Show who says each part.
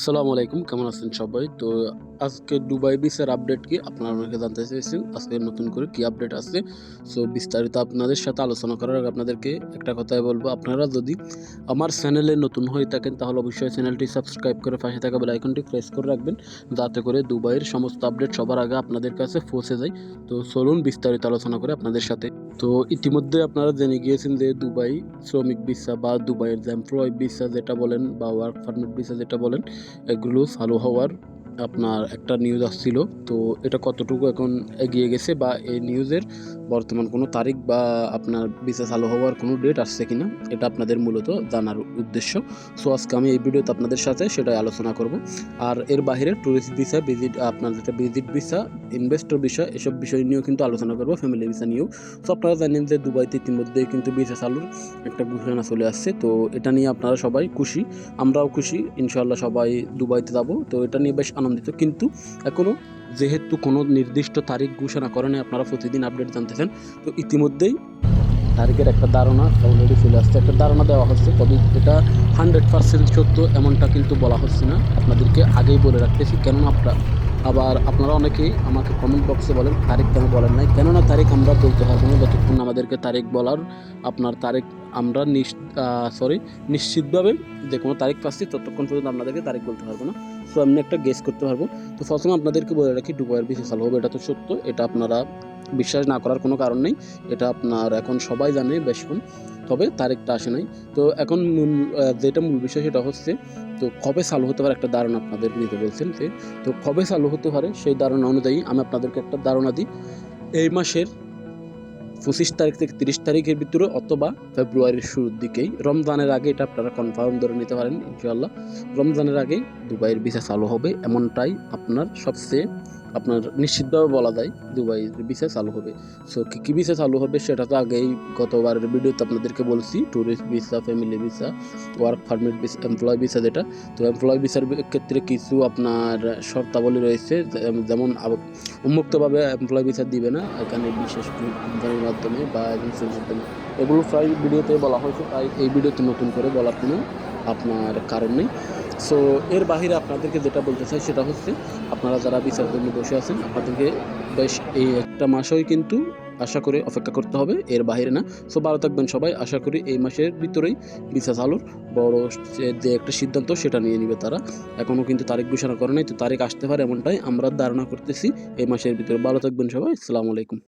Speaker 1: আসসালামু আলাইকুম, কেমন আছেন সবাই? তো আজকে দুবাই বিসের আপডেট কি? আপনারা অনেকে জানতে চেয়েছেন। আজকে নতুন করে কি আপডেট আছে? সো বিস্তারিত আপনাদের সাথে আলোচনা করার আগে আপনাদেরকে একটা কথাই বলব। আপনারা যদি আমার চ্যানেলে নতুন হয়ে থাকেন, তাহলে অবশ্যই চ্যানেলটি সাবস্ক্রাইব করে পাশে থাকা বেল আইকনটি প্রেস করে রাখবেন। যাতে করে দুবাইয়ের সমস্ত আপডেট সবার আগে আপনাদের কাছে পৌঁছে যায়। তো চলুন বিস্তারিত আলোচনা করে আপনাদের সাথে। তো ইতিমধ্যে আপনারা জেনে গিয়েছেন যে দুবাই শ্রমিক ভিসা বা দুবাইয়ের এমপ্লয় ভিসা যেটা বলেন বা ওয়ার্ক পারমিট ভিসা যেটা বলেন এগুলো চালু হওয়ার আপনার একটা নিউজ আসছিল। তো এটা কতটুকু এখন এগিয়ে গেছে বা এই নিউজের বর্তমান কোনো তারিখ বা আপনার ভিসা চালু হওয়ার কোনো ডেট আসছে কিনা, এটা আপনাদের মূলত জানার উদ্দেশ্য। সো আজকে আমি এই ভিডিওতে আপনাদের সাথে সেটাই আলোচনা করব। আর এর বাইরে ট্যুরিস্ট ভিসা ভিজিট আপনার যেটা ভিজিট ভিসা ইনভেস্টর বিষয় এসব বিষয় নিয়েও কিন্তু আলোচনা করব ফ্যামিলি ভিসা নিয়েও। সো আপনারা জানেন যে দুবাইতে ইতিমধ্যেই কিন্তু ভিসা চালুর একটা ঘোষণা চলে আসছে। তো, এটা নিয়ে আপনারা সবাই খুশি, আমরাও খুশি। ইনশাল্লাহ সবাই দুবাইতে যাব। তো, এটা নিয়ে বেশ আনন্দিত। কিন্তু এখনও যেহেতু কোনো নির্দিষ্ট তারিখ ঘোষণা করেনি, আপনারা প্রতিদিন আপডেট জানতে চান তো ইতিমধ্যেই তারিখের একটা ধারণা অলরেডি চলে আসছে। একটা ধারণা দেওয়া হচ্ছে, তবে এটা হান্ড্রেড পার্সেন্ট সত্য, এমনটা কিন্তু বলা হচ্ছে না। আপনাদেরকে আগেই বলে রাখতেছি, কেননা আপনার, আবার আপনারা অনেকেই আমাকে কমেন্ট বক্সে বলেন, তারিখ কেন বলেন নাই। কেননা তারিখ আমরা বলতে পারব না, যতক্ষণ আমাদেরকে তারিখ বলার, আপনার তারিখ আমরা নিশ সরি নিশ্চিতভাবে যে কোনো তারিখ পাচ্ছি, ততক্ষণ পর্যন্ত আপনাদেরকে তারিখ বলতে পারব না। সো আমি একটা গেস করতে পারব। তো প্রথমে আপনাদেরকে বলে রাখি দুবাইয়ের বেশি চালু হবে, এটা তো সত্য। এটা আপনারা বিশ্বাস না করার কোনো কারণ নেই। এটা আপনার এখন সবাই জানে বেশক্ষণ তবে তারিখটা আসে নাই। তো এখন মূল যেটা মূল বিষয় সেটা হচ্ছে, তো কবে চালু হতে পারে একটা ধারণা আপনাদের নিতে বলছেন যে, তো কবে চালু হতে পারে সেই ধারণা অনুযায়ী আমি আপনাদেরকে একটা ধারণা দিই। এই মাসের পঁচিশ তারিখ থেকে তিরিশ তারিখের ভিতরে অথবা ফেব্রুয়ারির শুরুর দিকেই। রমজানের আগে এটা আপনারা কনফার্ম ধরে নিতে পারেন ইনশাল্লাহ রমজানের আগেই দুবাইয়ের ভিসা চালু হবে, এমনটাই আপনার সবচেয়ে আপনার নিশ্চিতভাবে বলা যায় দুবাইয়ের ভিসা চালু হবে। সো কী কী ভিসা চালু হবে সেটা তো আগেই গতবারের ভিডিওতে আপনাদেরকে বলছি tourist visa family visa work permit visa employ visa যেটা। তো এমপ্লয় ভিসার ক্ষেত্রে কিছু আপনার শর্তাবলী রয়েছে যেমন উন্মুক্তভাবে এমপ্লয় ভিসা দিবে না, এখানে বিশেষ কোম্পানির মাধ্যমে বা এজেন্সির মাধ্যমে। এগুলো প্রায় ভিডিওতে বলা হয়েছে, তাই এই ভিডিওতে নতুন করে বলার কোনো আপনার কারণ নেই। সো এর বাহিরে আপনাদেরকে যেটা বলতে চাই সেটা হচ্ছে, আপনারা যারা বিচার জন্য বসে আছেন, আপনাদেরকে বেশ এই একটা মাসই কিন্তু আশা করে অপেক্ষা করতে হবে, এর বাইরে না। সো ভালো থাকবেন সবাই, আশা করি এই মাসের ভিতরেই বিচার আলোর বড় যে- একটা সিদ্ধান্ত সেটা নিয়ে নিবে তারা। এখনও কিন্তু তারিখ ঘোষণা করে নাই, তো তারিখ আসতে পারে এমনটাই আমরা ধারণা করতেছি এই মাসের ভিতরে। ভালো থাকবেন সবাই, আসসালামু আলাইকুম।